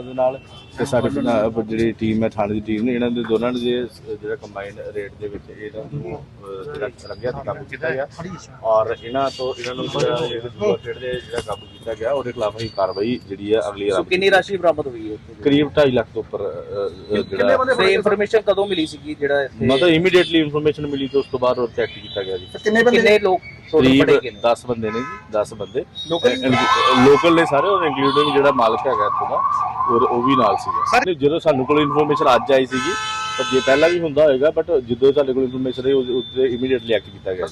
ਦੇ ਨਾਲ ਤੇ ਸਾਡੀ ਪੰਜਾਬ ਜਿਹੜੀ ਟੀਮ ਹੈ ਥਾਣੇ ਦੀ ਟੀਮ ਨੇ ਇਹਨਾਂ ਦੇ ਦੋਨਾਂ ਨੇ ਜੇ ਜਿਹੜਾ ਕੰਬਾਈਨਡ ਰੇਟ ਦੇ ਵਿੱਚ ਇਹਨਾਂ ਨੂੰ ਅਹ, ਜਿਹੜਾ ਲੱਗਿਆ ਤੇ ਕਾਬੂ ਕੀਤਾ ਗਿਆ। ਔਰ ਇਹਨਾਂ ਤੋਂ ਇਹਨਾਂ ਨੂੰ ਜਿਹੜਾ ਜਿਹੜੇ ਦੂਆ ਖੇਡਦੇ ਜਿਹੜਾ ਕਾਬੂ ਕੀਤਾ ਗਿਆ ਉਹਦੇ ਖਿਲਾਫ ਹੀ ਕਾਰਵਾਈ ਜਿਹੜੀ ਹੈ ਅਗਲੀ ਸੋ ਆਰਾਮ ਕਿੰਨੀ ਰਾਸ਼ੀ ਬਰਾਮਦ ਹੋਈ ਹੈ ਇੱਥੇ? ਕਰੀਬ 2.5 ਲੱਖ ਤੋਂ ਉੱਪਰ ਅਹ, ਅਹ, ਜਿਹੜਾ ਤੇ ਇਨਫੋਰਮੇਸ਼ਨ ਕਦੋਂ ਮਿਲੀ ਸੀਗੀ ਜਿਹੜਾ ਇੱਥੇ? ਮਤਲਬ ਇਮੀਡੀਏਟਲੀ ਇਨਫੋਰਮੇਸ਼ਨ ਮਿਲੀ ਤੇ ਉਸ ਤੋਂ ਬਾਅਦ ਉਹ ਚੈੱਕ ਕੀਤਾ ਗਿਆ ਜੀ। ਕਿੰਨੇ ਲੋਕ ਕਰੀਬ ਫੜੇ ਗਏ ਨੇ 10 ਬੰਦੇ ਨੇ ਜੀ 10 ਬੰਦੇ। ਲੋਕਲ ਨੇ ਸਾਰੇ ਉਹ ਇੰਕਲੂਡਿੰਗ ਜਿਹੜਾ ਮਾਲਕ ਹੈਗਾ ਇੱਥੋਂ ਦਾ ਔਰ ਉਹ ਵੀ ਨਾਲ ਸੀਗਾ। ਜਦੋਂ ਸਾਨੂੰ ਕੋਲ ਇਨਫੋਰਮੇਸ਼ਨ ਅੱਜ ਆਈ ਸੀਗੀ ਪਰ ਜੇ ਪਹਿਲਾਂ ਵੀ ਹੁੰਦਾ ਹੋਏਗਾ ਬਟ ਜਦੋਂ ਸਾਡੇ ਕੋਲ ਇਨਫੋਰਮੇਸ਼ਨ ਆਈ ਉਸ ਉੱਤੇ ਇਮੀਡੀਏਟਲੀ ਐਕਟ ਕੀਤਾ ਗਿਆ।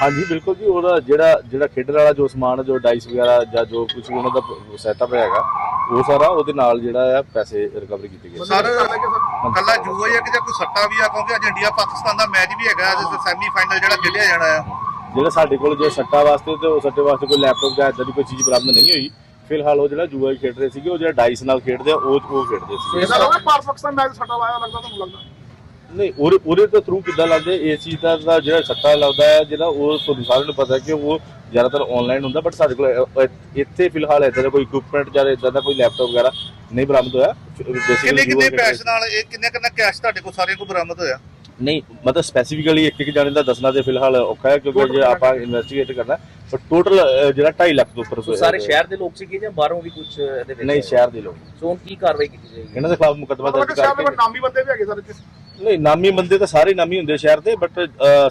ਹਾਂਜੀ ਬਿਲਕੁਲ ਜੀ ਉਹਦਾ ਜਿਹੜਾ ਜਿਹੜਾ ਖੇਡਣ ਵਾਲਾ ਜੋ ਸਮਾਨ ਜੋ ਡਾਈਸ ਵਗੈਰਾ ਜਾਂ ਜੋ ਕੁਝ ਉਹਨਾਂ ਦਾ ਸੈਟਅਪ ਹੈਗਾ ਉਹ ਸਾਰਾ ਉਹਦੇ ਨਾਲ ਜਿਹੜਾ ਆ ਪੈਸੇ ਰਿਕਵਰ ਕੀਤੇ ਗਏ। ਸਰ ਕੱਲਾ ਜੂਆ ਹੀ ਹੈ ਕਿ ਜਾਂ ਕੋਈ ਸੱਟਾ ਵੀ ਆ ਕਿਉਂਕਿ ਅੱਜ ਇੰਡੀਆ ਪਾਕਿਸਤਾਨ ਦਾ ਮੈਚ ਵੀ ਹੈਗਾ ਅੱਜ ਸੈਮੀ ਫਾਈਨਲ ਜਿਹੜਾ ਖੇਡਿਆ ਜਾਣਾ ਆ। ਜਿਹੜਾ ਸਾਡੇ ਕੋਲ ਜੋ ਸੱਟਾ ਵਾਸਤੇ ਤੇ ਉਹ ਸੱਟੇ ਵਾਸਤੇ ਕੋਈ ਲੈਪਟਾਪ ਜਾਂ ਇਦਾਂ ਦੀ ਕੋਈ ਚੀਜ਼ ਬਰਾਮਦ ਨਹੀਂ ਹੋਈ। ਫਿਲਹਾਲ ਉਹ ਜਿਹੜਾ ਜੂਆ ਹੀ ਖੇਡ ਰਹੇ ਸੀਗੇ ਉਹ ਜਿਹੜਾ ਡਾਈਸ ਨਾਲ ਖੇਡਦੇ ਆ ਉਹ ਉਹ ਖੇਡਦੇ ਸੀ ਇਹਦਾ ਲੱਗਦਾ ਭਾਰਤ ਪਾਕਿਸਤਾਨ ਮੈਚ ਸੱਟਾ ਲਾਇਆ ਲੱਗਦਾ ਤੁਹਾਨੂੰ ਲੱਗਦਾ? ਨਹੀਂ ਉਹਦੇ ਉਹਦੇ ਤੋਂ ਥਰੂ ਕਿੱਦਾਂ ਲੱਗਦੇ? ਇਸ ਚੀਜ਼ ਦਾ ਦਾ ਜਿਹੜਾ ਸੱਟਾ ਲੱਗਦਾ ਹੈ ਜਿਹੜਾ ਉਹ ਤੁਹਾਨੂੰ ਸਾਰਿਆਂ ਨੂੰ ਪਤਾ ਹੈ ਕਿ ਉਹ ਜ਼ਿਆਦਾਤਰ ਆਨਲਾਈਨ ਹੁੰਦਾ ਬਟ ਸਾਡੇ ਕੋਲ ਅ- ਇੱਥੇ ਫਿਲਹਾਲ ਇਦਾਂ ਦਾ ਕੋਈ ਇਕਵਿਪਮੈਂਟ ਜਾਂ ਇਦਾਂ ਦਾ ਕੋਈ ਲੈਪਟਾਪ ਵਗੈਰਾ ਨਹੀਂ ਬਰਾਮਦ ਹੋਇਆ। ਕਿੰਨੇ ਬੇਸਿਕਲੀ ਕਿੰਨੇ ਪੈਸੇ ਨਾਲ ਇਹ ਕਿੰਨੇ ਕਿੰਨਾ ਕੈਸ਼ ਤੁਹਾਡੇ ਕੋਲ ਸਾਰਿਆਂ ਕੋਲ ਬਰਾਮਦ ਹੋਇਆ? ਨਹੀਂ ਮਤਲਬ ਸਪੈਸੀਫਿਕਲੀ ਇੱਕ ਇੱਕ ਜਾਣੇ ਦਾ ਦੱਸਣਾ ਤੇ ਫਿਲਹਾਲ ਔਖਾ ਹੈ ਕਿਉਂਕਿ ਜੇ ਆਪਾਂ ਇਨਵੈਸਟੀਗੇਟ ਕਰਨਾ ਪਰ ਟੋਟਲ ਜਿਹੜਾ 2.5 ਲੱਖ ਤੋਂ ਉੱਪਰ ਸੋ ਸਾਰੇ ਸ਼ਹਿਰ ਦੇ ਲੋਕ ਸੀਗੇ ਜਾਂ ਬਾਹਰੋਂ ਵੀ ਕੁਝ ਇਹਦੇ ਵਿੱਚ? ਨਹੀਂ ਸ਼ਹਿਰ ਦੇ ਲੋਕ। ਸੋ ਹੁਣ ਕੀ ਕਾਰਵਾਈ ਕੀਤੀ ਜਾਏਗੀ? ਇਹਨਾਂ ਦੇ ਖਿਲਾਫ ਮੁਕੱਦਮਾ ਮਤਲਬ ਦਰਜ ਸ਼ਾਇਦ ਕਰਕੇ ਨਾਮੀ ਬੰਦੇ ਵੀ ਹੈਗੇ ਸਰ ਇੱਥੇ? ਨਹੀਂ ਨਾਮੀ ਬੰਦੇ ਤਾਂ ਸਾਰੇ ਨਾਮੀ ਹੁੰਦੇ ਸ਼ਹਿਰ ਦੇ ਬਟ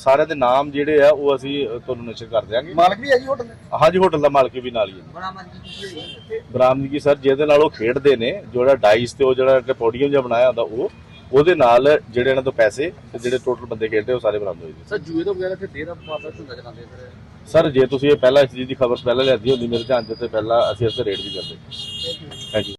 ਸਾਰਿਆਂ ਦੇ ਨਾਮ ਜਿਹੜੇ ਆ ਉਹ ਅਸੀਂ ਤੁਹਾਨੂੰ ਨਸ਼ਰ ਕਰ ਦਿਆਂਗੇ। ਮਾਲਕ ਵੀ ਹੈ ਜੀ ਹੋਟਲ ਦੇ? ਹਾਂਜੀ ਹੋਟਲ ਦਾ ਮਾਲਕ ਵੀ ਨਾਲ ਹੀ ਹੈ ਬਰਾਮਦਗੀ ਸਰ ਜਿਹਦੇ ਨਾਲ ਉਹ ਖੇਡਦੇ ਨੇ ਜਿਹੜਾ ਡਾਈਸ ਤੇ ਉਹ ਜਿਹੜਾ ਪੋਡੀਅਮ ਜਿਹਾ ਬਣਾਇਆ ਹੁੰਦਾ ਉਹ ਉਹਦੇ ਨਾਲ ਜਿਹੜੇ ਇਹਨਾਂ ਤੋਂ ਪੈਸੇ ਤੇ ਜਿਹੜੇ ਟੋਟਲ ਬੰਦੇ ਖੇਡਦੇ ਉਹ ਸਾਰੇ ਬਰਾਮਦ ਹੋਏ ਜੀ। ਸਰ ਜੂਏ ਤੋਂ ਬਗੈਰ ਇੱਥੇ ਦੇਰ ਮਾਰਦਾ ਹੁੰਦਾ ਜਨਾਂਦੇ ਸਰ। ਸਰ ਜੇ ਤੁਸੀਂ ਇਹ ਪਹਿਲਾਂ ਇਸ ਚੀਜ਼ ਦੀ ਖਬਰ ਪਹਿਲਾਂ ਲਿਆਦੀ ਹੁੰਦੀ ਮੇਰੇ ਧਿਆਨ 'ਚ ਤੇ ਪਹਿਲਾਂ ਅਸੀਂ ਇਸ ਤੇ ਰੇਡ ਵੀ ਕਰਦੇ। Thank you